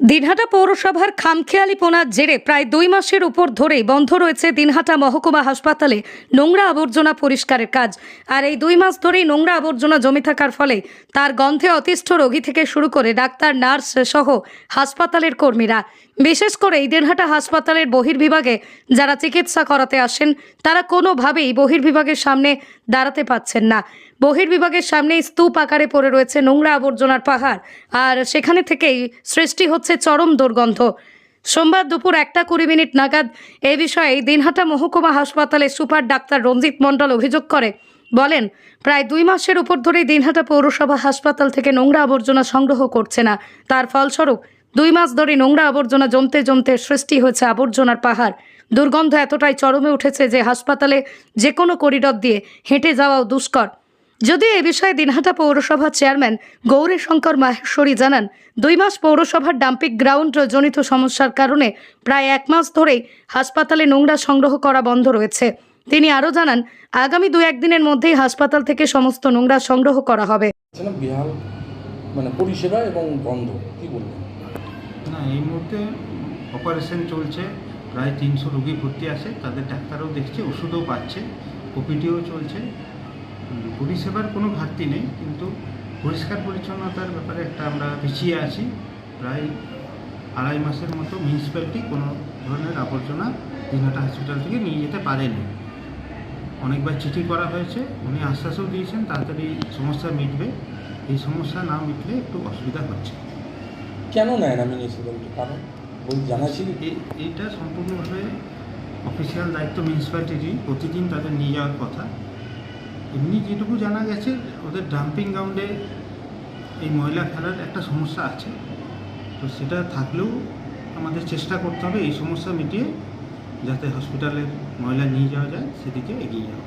দিনহাটা পৌরসভার খামখেয়ালি পোনার জেরে প্রায় দুই মাসের উপর ধরেই বন্ধ রয়েছে দিনহাটা মহকুমা হাসপাতালে নোংরা আবর্জনা পরিষ্কারের কাজ। আর এই দুই মাস ধরেই নোংরা আবর্জনা জমে থাকার ফলে তার গন্ধে অতিষ্ঠ রোগী থেকে শুরু করে ডাক্তার, নার্স সহ হাসপাতালের কর্মীরা। বিশেষ করে এই দিনহাটা হাসপাতালের বহির্বিভাগে যারা চিকিৎসা করাতে আসেন, তারা কোনোভাবেই বহির্বিভাগের সামনে দাঁড়াতে পাচ্ছেন না। বহির্বিভাগের সামনে স্তূপ আকারে পড়ে রয়েছে নোংরা আবর্জনার পাহাড়। আর সেখানে থেকেই সৃষ্টি হচ্ছে চরম দুর্গন্ধ। সোমবার দুপুর একটা কুড়ি মিনিট নাগাদ এ বিষয়ে দিনহাটা মহকুমা হাসপাতালে সুপার ডাক্তার রঞ্জিত মণ্ডল অভিযোগ করে। বলেন, প্রায় দুই মাসের উপর ধরেই দিনহাটা পৌরসভা হাসপাতাল থেকে নোংরা আবর্জনা সংগ্রহ করছে না। তার ফলস্বরূপ, দুই মাস ধরে নোংরা আবর্জনা জমতে জমতে সৃষ্টি হয়েছে আবর্জনার পাহাড়। দুর্গন্ধ এতটাই চরমে উঠেছে যে হাসপাতালে যে কোনো করিডর দিয়ে হেঁটে যাওয়াও দুষ্কর। যদিও এ বিষয়ে দিনহাটা পৌরসভার চেয়ারম্যান গৌরী শঙ্কর মাহেশ্বরী জানান দুই মাস পৌরসভার ডাম্পিং গ্রাউন্ড জনিত সমস্যার কারণে প্রায় এক মাস ধরেই হাসপাতালে নোংরা সংগ্রহ করা বন্ধ রয়েছে। তিনি আরও জানান আগামী দু একদিনের মধ্যেই হাসপাতাল থেকে সমস্ত নোংরা সংগ্রহ করা হবে। মানে পরিষেবা এবং বন্ধ কি বলবেন? না এই মুহূর্তে অপারেশন চলছে প্রায় তিনশো রোগী ভর্তি আছে তাদের ডাক্তারও দেখছে ওষুধও পাচ্ছে ওপিডিও চলছে। পরিষেবার কোনো ঘাটতি নেই কিন্তু পরিষ্কার পরিচ্ছন্নতার ব্যাপারে একটা আমরা পিছিয়ে আছি। প্রায় আড়াই মাসের মতো মিউনিসিপ্যালিটি কোনো ধরনের আবর্জনা দিনহাটা হসপিটাল থেকে নিয়ে যেতে পারেনি। অনেকবার চিঠি করা হয়েছে উনি আশ্বাসও দিয়েছেন তাড়াতাড়ি সমস্যা মিটবে। এই সমস্যা না মিটলে একটু অসুবিধা হচ্ছে। কেন নেয় না মিউনিসিপ্যালিটি কারণ জানাচ্ছি এ- এইটা সম্পূর্ণভাবে অফিসিয়াল দায়িত্ব মিউনিসিপ্যালিটিরই প্রতিদিন তাদের নিয়ে যাওয়ার কথা। এমনি যেটুকু জানা গেছে, ওদের ডাম্পিং গ্রাউন্ডে এই ময়লা ফেলার একটা সমস্যা আছে। তো সেটা থাকলেও আমাদের চেষ্টা করতে হবে এই সমস্যা মিটিয়ে যাতে হসপিটালের ময়লা নিয়ে যাওয়া যায়, সেদিকে এগিয়ে যাওয়া।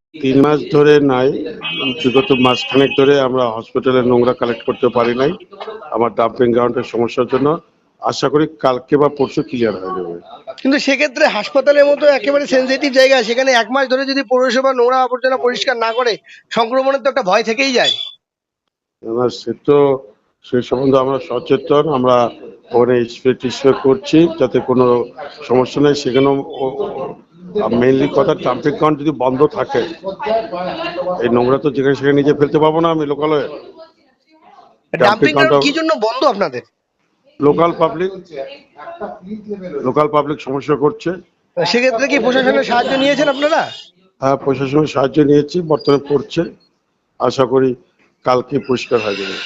তিন মাস ধরে নাই বিগত মাসখানেক ধরে আমরা হসপিটালে নোংরা কালেক্ট করতে পারি নাই। আমার ডাম্পিং গ্রাউন্ডের সমস্যার জন্য আশা করি কালকে বা পরশু ক্লিয়ার হয়ে যাবে। কিন্তু সেক্ষেত্রে হাসপাতালের মতো একেবারে সেন্সিটিভ জায়গা সেখানে এক মাস ধরে যদি পৌরসভা নোংরা আবর্জনা পরিষ্কার না করে সংক্রমণের তো একটা ভয় থেকেই যায়। এবার সে তো সে সম্বন্ধে আমরা সচেতন আমরা ওখানে স্প্রে টিস্প্রে করছি যাতে কোনো সমস্যা নেই সেখানেও মেইনলি কথা ডাম্পিং গ্রাউন্ড যদি বন্ধ থাকে এই নোংরা তো যেখানে সেখানে নিজে ফেলতে পারব না আমি লোকালয়ে ডাম্পিং ground- কি জন্য বন্ধ আপনাদের? লোকাল পাবলিক লোকাল পাবলিক সমস্যা করছে। সেক্ষেত্রে কি প্রশাসনের সাহায্য নিয়েছেন আপনারা? হ্যাঁ প্রশাসনের সাহায্য নিয়েছি বর্তমানে পড়ছে আশা করি কালকে পরিষ্কার হয়ে যাবে।